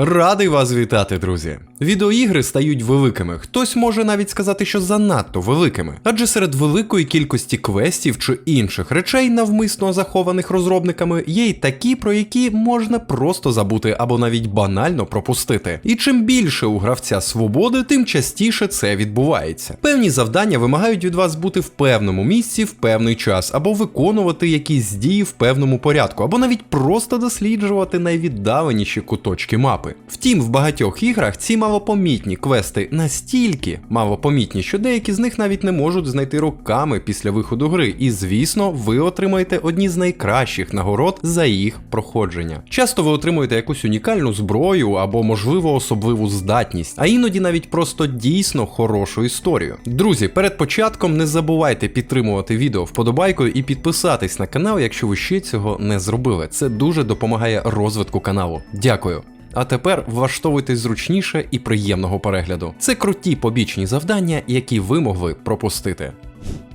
Радий вас вітати, друзі! Відеоігри стають великими. Хтось може навіть сказати, що занадто великими. Адже серед великої кількості квестів чи інших речей, навмисно захованих розробниками, є й такі, про які можна просто забути або навіть банально пропустити. І чим більше у гравця свободи, тим частіше це відбувається. Певні завдання вимагають від вас бути в певному місці в певний час, або виконувати якісь дії в певному порядку, або навіть просто досліджувати найвіддаленіші куточки мапи. Втім, в багатьох іграх ці малопомітні квести настільки малопомітні, що деякі з них навіть не можуть знайти роками після виходу гри, і звісно, ви отримаєте одні з найкращих нагород за їх проходження. Часто ви отримуєте якусь унікальну зброю або, можливо, особливу здатність, а іноді навіть просто дійсно хорошу історію. Друзі, перед початком не забувайте підтримувати відео вподобайкою і підписатись на канал, якщо ви ще цього не зробили. Це дуже допомагає розвитку каналу. Дякую. А тепер влаштовуйтесь зручніше і приємного перегляду. Це круті побічні завдання, які ви могли пропустити.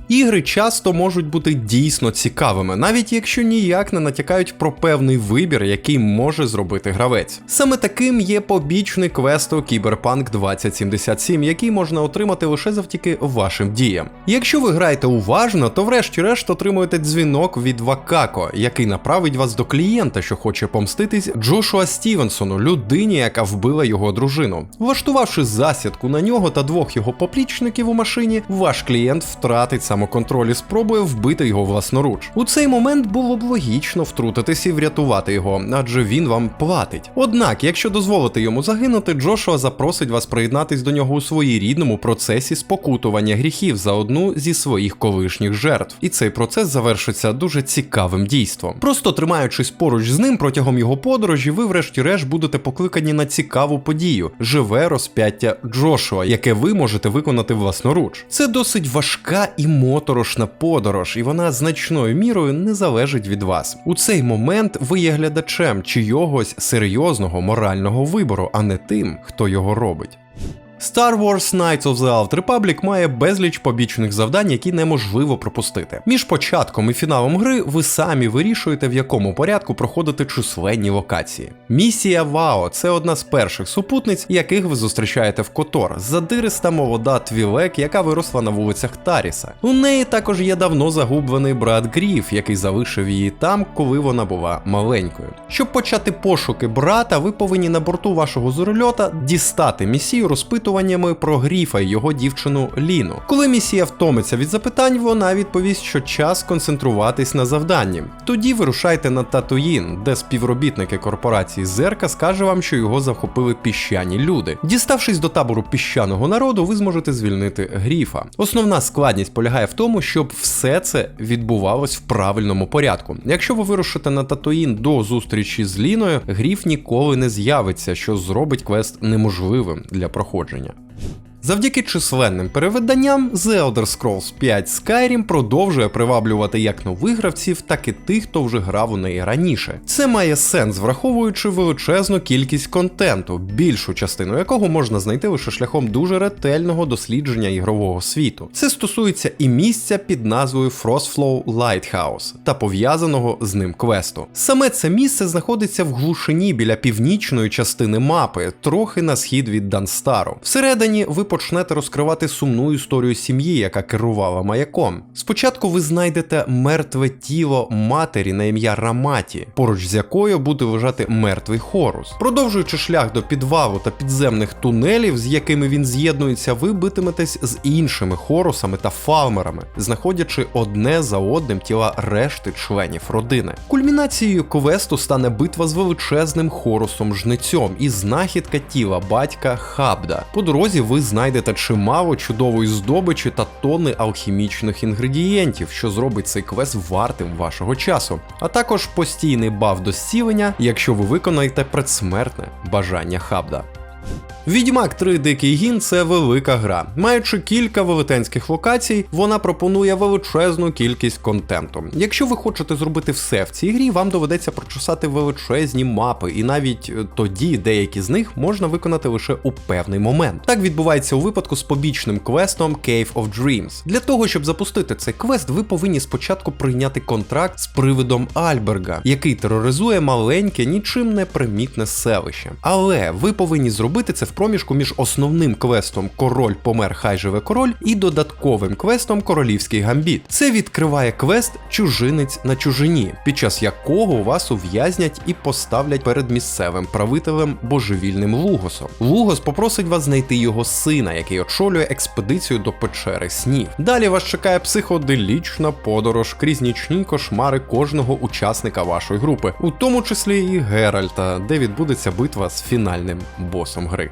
Ігри часто можуть бути дійсно цікавими, навіть якщо ніяк не натякають про певний вибір, який може зробити гравець. Саме таким є побічний квест у Cyberpunk 2077, який можна отримати лише завдяки вашим діям. Якщо ви граєте уважно, то врешті-решт отримуєте дзвінок від Вакако, який направить вас до клієнта, що хоче помститись Джошуа Стівенсону, людині, яка вбила його дружину. Влаштувавши засідку на нього та двох його поплічників у машині, ваш клієнт втратить самоконтроль і спробує вбити його власноруч. У цей момент було б логічно втрутитись і врятувати його, адже він вам платить. Однак, якщо дозволити йому загинути, Джошуа запросить вас приєднатись до нього у своєрідному процесі спокутування гріхів за одну зі своїх колишніх жертв. І цей процес завершиться дуже цікавим дійством. Просто тримаючись поруч з ним протягом його подорожі, ви, врешті-решт, будете покликані на цікаву подію живе розп'яття Джошуа, яке ви можете виконати власноруч. Це досить важка і моторошна подорож, і вона значною мірою не залежить від вас. У цей момент ви є глядачем чийогось серйозного морального вибору, а не тим, хто його робить. Star Wars Knights of the Old Republic має безліч побічних завдань, які неможливо пропустити. Між початком і фіналом гри ви самі вирішуєте, в якому порядку проходити численні локації. Місія Вао це одна з перших супутниць, яких ви зустрічаєте в Котор. Задириста молода Твілек, яка виросла на вулицях Таріса. У неї також є давно загублений брат Гріф, який залишив її там, коли вона була маленькою. Щоб почати пошуки брата, ви повинні на борту вашого зорольота дістати місію розпитувати запитуваннями про Гріфа і його дівчину Ліну. Коли місія втомиться від запитань, вона відповість, що час концентруватись на завданні. Тоді вирушайте на Татуїн, де співробітники корпорації Зерка скаже вам, що його захопили піщані люди. Діставшись до табору піщаного народу, ви зможете звільнити Гріфа. Основна складність полягає в тому, щоб все це відбувалось в правильному порядку. Якщо ви вирушите на Татуїн до зустрічі з Ліною, Гріф ніколи не з'явиться, що зробить квест неможливим для проходження народження. Завдяки численним перевиданням, The Elder Scrolls 5 Skyrim продовжує приваблювати як нових гравців, так і тих, хто вже грав у неї раніше. Це має сенс, враховуючи величезну кількість контенту, більшу частину якого можна знайти лише шляхом дуже ретельного дослідження ігрового світу. Це стосується і місця під назвою Frostflow Lighthouse та пов'язаного з ним квесту. Саме це місце знаходиться в глушині біля північної частини мапи, трохи на схід від Данстару. Всередині ви почнете розкривати сумну історію сім'ї, яка керувала маяком. Спочатку ви знайдете мертве тіло матері на ім'я Раматі, поруч з якою буде лежати мертвий Хорус. Продовжуючи шлях до підвалу та підземних тунелів, з якими він з'єднується, ви битиметесь з іншими хорусами та фалмерами, знаходячи одне за одним тіла решти членів родини. Кульмінацією квесту стане битва з величезним хорусом жнецьом і знахідка тіла батька Хабда. По дорозі ви знайдете знайдете чимало чудової здобичі та тонни алхімічних інгредієнтів, що зробить цей квест вартим вашого часу, а також постійний баф до зцілення, якщо ви виконаєте предсмертне бажання хабда. Відьмак 3 Дикий Гін це велика гра. Маючи кілька велетенських локацій, вона пропонує величезну кількість контенту. Якщо ви хочете зробити все в цій грі, вам доведеться прочесати величезні мапи, і навіть е, тоді деякі з них можна виконати лише у певний момент. Так відбувається у випадку з побічним квестом Cave of Dreams. Для того, щоб запустити цей квест, ви повинні спочатку прийняти контракт з привидом Альберга, який тероризує маленьке, нічим не примітне селище. Але ви повинні зробити це в проміжку між основним квестом Король помер, хай живе король і додатковим квестом Королівський гамбіт. Це відкриває квест Чужинець на чужині, під час якого вас ув'язнять і поставлять перед місцевим правителем божевільним Лугосом. Лугос попросить вас знайти його сина, який очолює експедицію до печери снів. Далі вас чекає психоделічна подорож крізь нічні кошмари кожного учасника вашої групи, у тому числі і Геральта, де відбудеться битва з фінальним босом гри.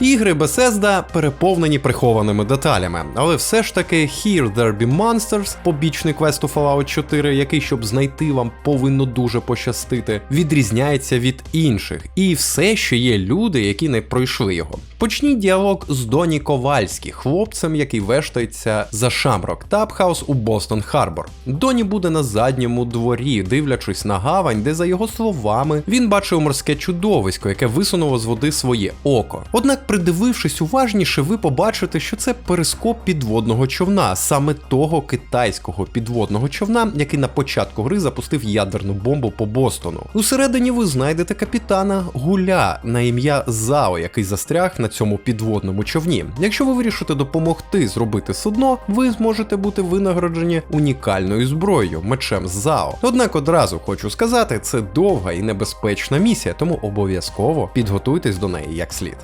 Ігри Bethesda переповнені прихованими деталями, але все ж таки Here There Be Monsters, побічний квесту Fallout 4, який, щоб знайти вам, повинно дуже пощастити, відрізняється від інших. І все, що є люди, які не пройшли його. Почніть діалог з Доні Ковальські, хлопцем, який вештається за Шамрок Тапхаус у Бостон Харбор. Доні буде на задньому дворі, дивлячись на гавань, де, за його словами, він бачив морське чудовисько, яке висунуло з води своє око. Однак, придивившись уважніше, ви побачите, що це перископ підводного човна, саме того китайського підводного човна, який на початку гри запустив ядерну бомбу по Бостону. Усередині ви знайдете капітана Гуля на ім'я Зао, який застряг на цьому підводному човні. Якщо ви вирішите допомогти зробити судно, ви зможете бути винагороджені унікальною зброєю мечем Зао. Однак одразу хочу сказати, це довга і небезпечна місія, тому обов'язково підготуйтесь до неї як слід.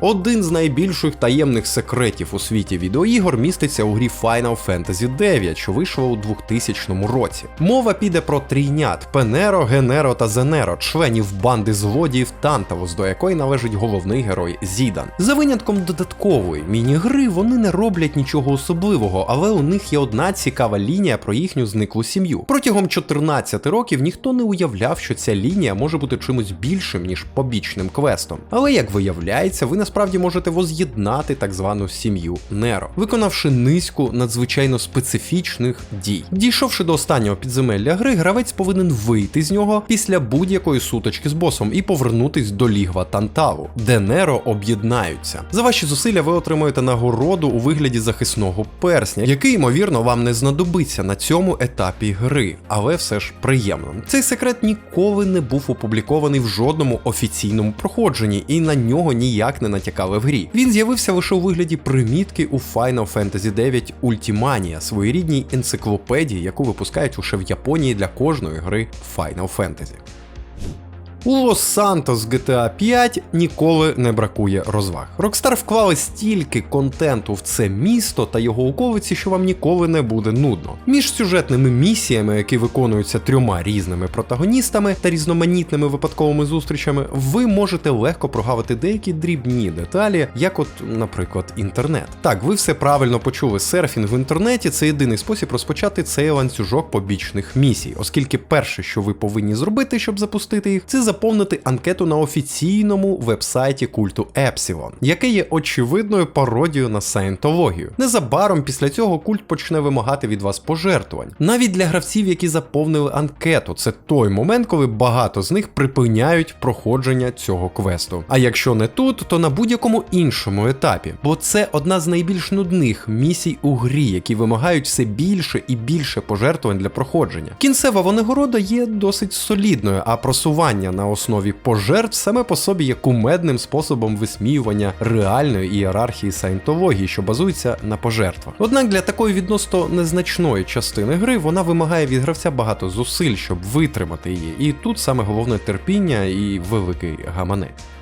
Один з найбільших таємних секретів у світі відеоігор міститься у грі Final Fantasy 9, що вийшла у 2000 році. Мова піде про трійнят Пенеро, Генеро та Зенеро, членів банди злодіїв Танталус, до якої належить головний герой Зідан. За винятком додаткової міні-гри вони не роблять нічого особливого, але у них є одна цікава лінія про їхню зниклу сім'ю. Протягом 14 років ніхто не уявляв, що ця лінія може бути чимось більшим, ніж побічним квестом. Але як виявляється, ви насправді можете воз'єднати так звану сім'ю Неро, виконавши низку надзвичайно специфічних дій. Дійшовши до останнього підземелля гри, гравець повинен вийти з нього після будь-якої сутички з босом і повернутись до лігва Танталу, де Неро об'єднаються. За ваші зусилля ви отримуєте нагороду у вигляді захисного персня, який, ймовірно, вам не знадобиться на цьому етапі гри, але все ж приємно. Цей секрет ніколи не був опублікований в жодному офіційному проходженні, і на нього ніяк не натякали в грі. Він з'явився лише у вигляді примітки у Final Fantasy 9 Ultimania, своєрідній енциклопедії, яку випускають лише в Японії для кожної гри Final Fantasy. У Лос-Сантос GTA 5 ніколи не бракує розваг. Rockstar вклали стільки контенту в це місто та його околиці, що вам ніколи не буде нудно. Між сюжетними місіями, які виконуються трьома різними протагоністами та різноманітними випадковими зустрічами, ви можете легко прогавити деякі дрібні деталі, як от, наприклад, інтернет. Так, ви все правильно почули. Серфінг в інтернеті це єдиний спосіб розпочати цей ланцюжок побічних місій, оскільки перше, що ви повинні зробити, щоб запустити їх, це заповнити анкету на офіційному вебсайті культу Епсілон, яке є очевидною пародією на саєнтологію. Незабаром після цього культ почне вимагати від вас пожертвувань. Навіть для гравців, які заповнили анкету, це той момент, коли багато з них припиняють проходження цього квесту. А якщо не тут, то на будь-якому іншому етапі, бо це одна з найбільш нудних місій у грі, які вимагають все більше і більше пожертвувань для проходження. Кінцева винагорода є досить солідною, а просування на основі пожертв саме по собі є кумедним способом висміювання реальної ієрархії саєнтології, що базується на пожертвах. Однак для такої відносно незначної частини гри вона вимагає від гравця багато зусиль, щоб витримати її. І тут саме головне терпіння і великий гаманець.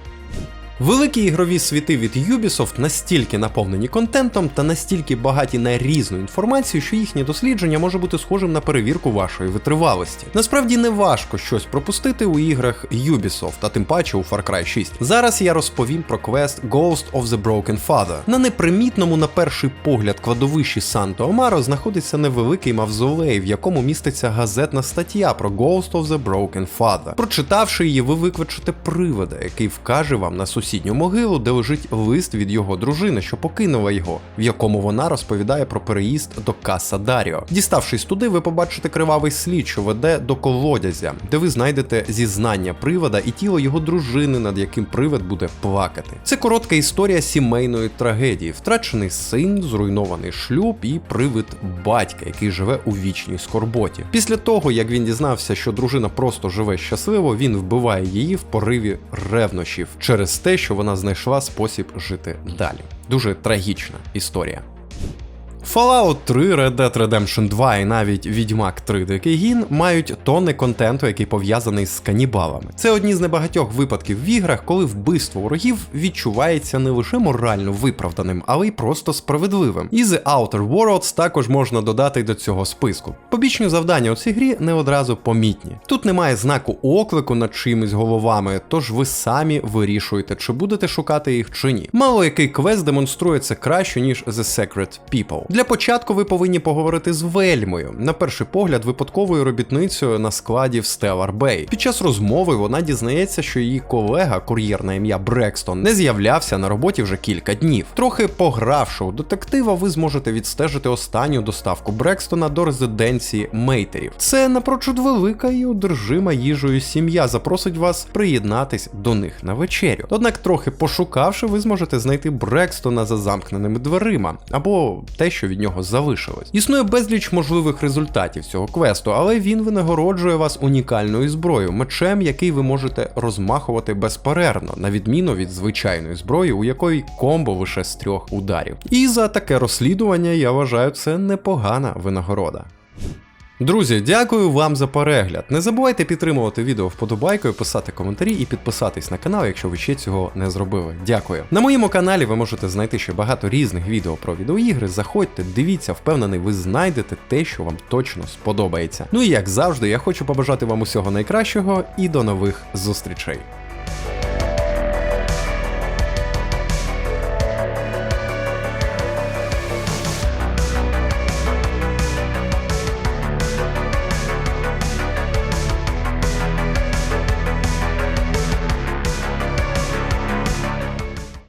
Великі ігрові світи від Ubisoft настільки наповнені контентом та настільки багаті на різну інформацію, що їхнє дослідження може бути схожим на перевірку вашої витривалості. Насправді не важко щось пропустити у іграх Ubisoft, а тим паче у Far Cry 6. Зараз я розповім про квест Ghost of the Broken Father. На непримітному, на перший погляд, кладовищі Санто Омаро знаходиться невеликий мавзолей, в якому міститься газетна стаття про Ghost of the Broken Father. Прочитавши її, ви виквичите привода, який вкаже вам на сусідній сусідню могилу, де лежить лист від його дружини, що покинула його, в якому вона розповідає про переїзд до Каса Даріо. Діставшись туди, ви побачите кривавий слід, що веде до колодязя, де ви знайдете зізнання привода і тіло його дружини, над яким привид буде плакати. Це коротка історія сімейної трагедії, втрачений син, зруйнований шлюб і привид батька, який живе у вічній скорботі. Після того, як він дізнався, що дружина просто живе щасливо, він вбиває її в пориві ревнощів через те, що вона знайшла спосіб жити далі. Дуже трагічна історія. Fallout 3, Red Dead Redemption 2 і навіть Відьмак 3 Дикий Гін мають тонни контенту, який пов'язаний з канібалами. Це одні з небагатьох випадків в іграх, коли вбивство ворогів відчувається не лише морально виправданим, але й просто справедливим. І The Outer Worlds також можна додати до цього списку. Побічні завдання у цій грі не одразу помітні. Тут немає знаку оклику над чиїмись головами, тож ви самі вирішуєте, чи будете шукати їх чи ні. Мало який квест демонструє це краще, ніж The Secret People. Для початку ви повинні поговорити з Вельмою, на перший погляд, випадковою робітницею на складі в Stellar Bay. Під час розмови вона дізнається, що її колега, кур'єр на ім'я Брекстон, не з'являвся на роботі вже кілька днів. Трохи погравши у детектива, ви зможете відстежити останню доставку Брекстона до резиденції Мейтерів. Це напрочуд велика і одержима їжею сім'я запросить вас приєднатись до них на вечерю. Однак, трохи пошукавши, ви зможете знайти Брекстона за замкненими дверима або те, що від нього залишилось. Існує безліч можливих результатів цього квесту, але він винагороджує вас унікальною зброєю, мечем, який ви можете розмахувати безперервно, на відміну від звичайної зброї, у якої комбо лише з трьох ударів. І за таке розслідування я вважаю це непогана винагорода. Друзі, дякую вам за перегляд. Не забувайте підтримувати відео вподобайкою, писати коментарі і підписатись на канал, якщо ви ще цього не зробили. Дякую. На моєму каналі ви можете знайти ще багато різних відео про відеоігри. Заходьте, дивіться, впевнений, ви знайдете те, що вам точно сподобається. Ну і як завжди, я хочу побажати вам усього найкращого і до нових зустрічей.